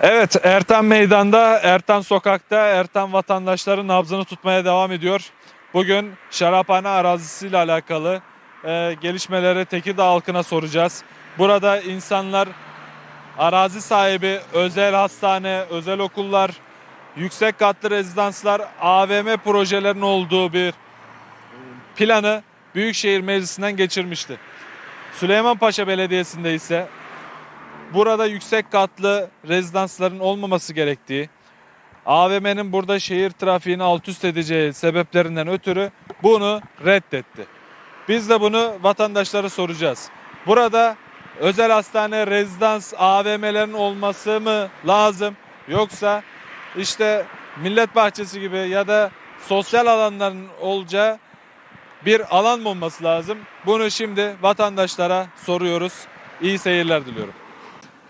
Evet, Ertan Meydan'da, Ertan Sokak'ta Ertan vatandaşların nabzını tutmaya devam ediyor. Bugün şaraphane arazisiyle alakalı e, gelişmeleri Tekirdağ halkına soracağız. Burada insanlar arazi sahibi, özel hastane, özel okullar, yüksek katlı rezidanslar, AVM projelerinin olduğu bir planı Büyükşehir Meclisi'nden geçirmişti. Süleymanpaşa Belediyesi'nde ise burada yüksek katlı rezidansların olmaması gerektiği, AVM'nin burada şehir trafiğini alt üst edeceği sebeplerinden ötürü bunu reddetti. Biz de bunu vatandaşlara soracağız. Burada özel hastane, rezidans, AVM'lerin olması mı lazım yoksa işte millet bahçesi gibi ya da sosyal alanların olacağı bir alan mı olması lazım? Bunu şimdi vatandaşlara soruyoruz. İyi seyirler diliyorum.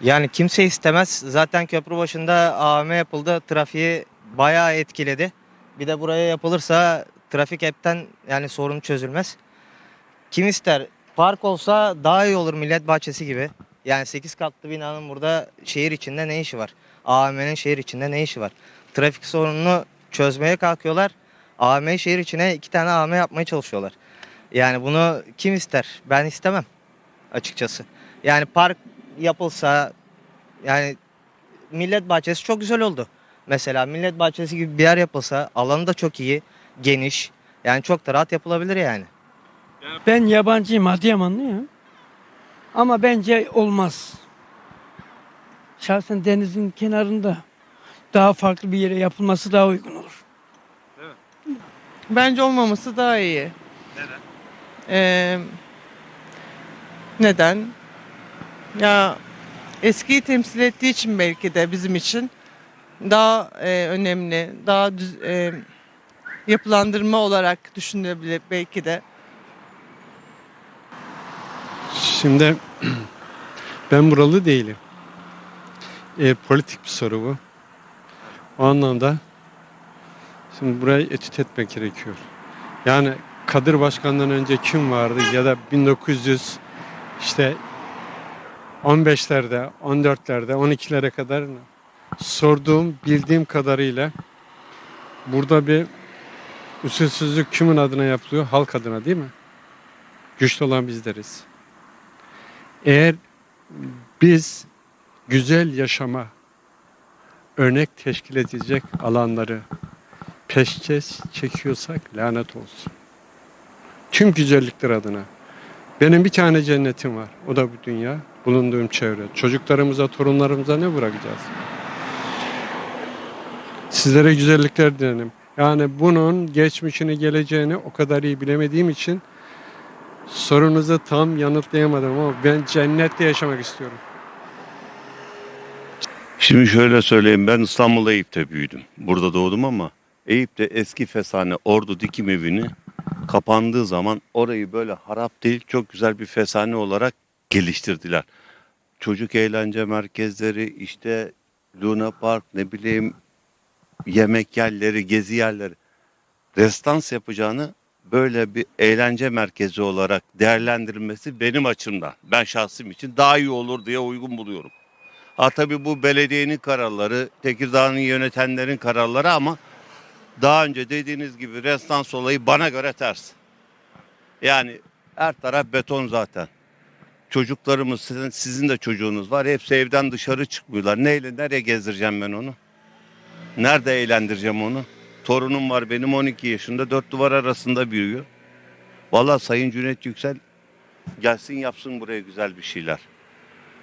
Yani kimse istemez. Zaten köprü başında AVM yapıldı. Trafiği bayağı etkiledi. Bir de buraya yapılırsa trafik hepten yani sorun çözülmez. Kim ister? Park olsa daha iyi olur millet bahçesi gibi. Yani 8 katlı binanın burada şehir içinde ne işi var? AVM'nin şehir içinde ne işi var? Trafik sorununu çözmeye kalkıyorlar. AVM şehir içine iki tane AVM yapmaya çalışıyorlar. Yani bunu kim ister? Ben istemem açıkçası. Yani park yapılsa yani millet bahçesi çok güzel oldu. Mesela millet bahçesi gibi bir yer yapılsa alanı da çok iyi, geniş. Yani çok da rahat yapılabilir yani. Ben yabancıyım, Adıyamanlıyım. Ama bence olmaz. Şahsen denizin kenarında daha farklı bir yere yapılması daha uygun olur. Bence olmaması daha iyi. Neden? Ee, neden? Ya eskiyi temsil ettiği için belki de bizim için daha e, önemli, daha düz, e, yapılandırma olarak düşünülebilir belki de. Şimdi ben buralı değilim. E, politik bir soru bu. O anlamda şimdi burayı etüt etmek gerekiyor. Yani Kadir Başkan'dan önce kim vardı ya da 1900 işte 15'lerde, 14'lerde, 12'lere kadar sorduğum, bildiğim kadarıyla burada bir usulsüzlük kimin adına yapılıyor? Halk adına değil mi? Güçlü olan bizleriz. Eğer biz güzel yaşama örnek teşkil edecek alanları peşkeş çekiyorsak lanet olsun. Tüm güzellikler adına. Benim bir tane cennetim var. O da bu dünya. Bulunduğum çevre. Çocuklarımıza, torunlarımıza ne bırakacağız? Sizlere güzellikler dilerim. Yani bunun geçmişini, geleceğini o kadar iyi bilemediğim için sorunuzu tam yanıtlayamadım ama ben cennette yaşamak istiyorum. Şimdi şöyle söyleyeyim ben İstanbul Eyüp'te büyüdüm. Burada doğdum ama Eyüp'te eski fesane Ordu Dikim Evi'ni kapandığı zaman orayı böyle harap değil çok güzel bir fesane olarak geliştirdiler. Çocuk eğlence merkezleri işte Luna Park ne bileyim yemek yerleri, gezi yerleri restans yapacağını böyle bir eğlence merkezi olarak değerlendirilmesi benim açımdan ben şahsım için daha iyi olur diye uygun buluyorum. Ha tabii bu belediyenin kararları, Tekirdağ'ın yönetenlerin kararları ama daha önce dediğiniz gibi restans olayı bana göre ters. Yani her taraf beton zaten. Çocuklarımız, sizin, sizin de çocuğunuz var. Hepsi evden dışarı çıkmıyorlar. Neyle, nereye gezdireceğim ben onu? Nerede eğlendireceğim onu? Torunum var benim 12 yaşında. Dört duvar arasında büyüyor. Vallahi Sayın Cüneyt Yüksel gelsin yapsın buraya güzel bir şeyler.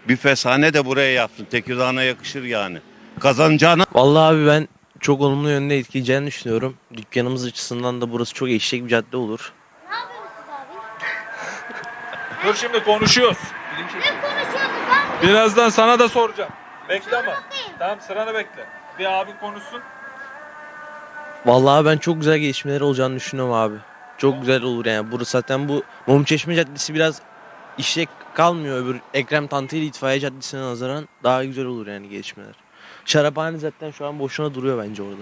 Bir fesane de buraya yapsın. Tekirdağ'a yakışır yani. Kazanacağına Vallahi abi ben çok olumlu yönde etkileyeceğini düşünüyorum. Dükkanımız açısından da burası çok eşek bir cadde olur. Dur şimdi konuşuyoruz. Birazdan sana da soracağım. Bekle ama. Tamam sıranı bekle. Bir abin konuşsun. Vallahi ben çok güzel gelişmeler olacağını düşünüyorum abi. Çok güzel olur yani. Burası zaten bu Mumçeşme Caddesi biraz işlek kalmıyor öbür Ekrem Tanteli İtfaiye Caddesi'ne nazaran daha güzel olur yani gelişmeler. Şaraphane zaten şu an boşuna duruyor bence orada.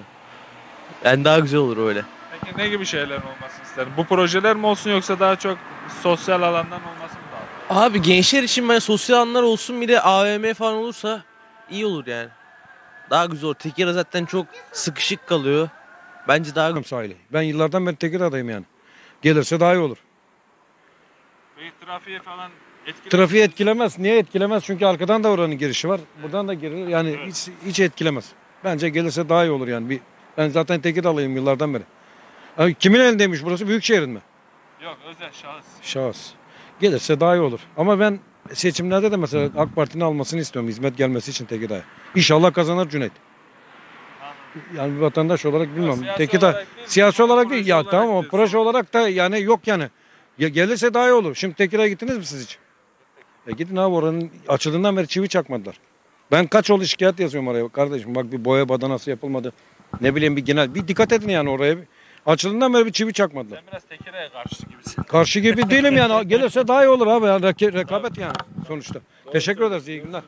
Yani daha güzel olur öyle. Peki ne gibi şeyler olmasını isterim? Bu projeler mi olsun yoksa daha çok sosyal alandan olması mı lazım? Abi gençler için ben sosyal alanlar olsun bir de AVM falan olursa iyi olur yani. daha güzel olur. Tekirdağ zaten çok sıkışık kalıyor. Bence daha sahili. Ben yıllardan beri Tekirdağ'dayım yani. Gelirse daha iyi olur. Peki trafiğe falan etkili Trafiği etkilemez. Niye etkilemez? Çünkü arkadan da oranın girişi var. Buradan da girilir. Yani Evet. hiç, hiç etkilemez. Bence gelirse daha iyi olur yani. Bir, ben zaten Tekirdağlıyım yıllardan beri. Abi kimin elindeymiş burası? Büyükşehir'in mi? Yok özel şahıs. Şahıs. Gelirse daha iyi olur. Ama ben seçimlerde de mesela AK Parti'nin almasını istiyorum hizmet gelmesi için Tekirdağ'a. İnşallah kazanır Cüneyt. Yani bir vatandaş olarak bilmem. siyasi Tekirdağ olarak değil, siyasi olarak değil. Ya olarak tamam ama proje olarak da yani yok yani. Ya gelirse daha iyi olur. Şimdi Tekirdağ'a gittiniz mi siz hiç? E gidin abi oranın açıldığından beri çivi çakmadılar. Ben kaç oldu şikayet yazıyorum oraya kardeşim. Bak bir boya badanası yapılmadı. Ne bileyim bir genel. Bir dikkat edin yani oraya. Açıldığından beri bir çivi çakmadılar. Sen biraz Tekirdağ'a karşı gibisin. Karşı gibi değilim yani. Gelirse daha iyi olur abi. Yani rek- rekabet yani sonuçta. Teşekkür ederiz. İyi günler.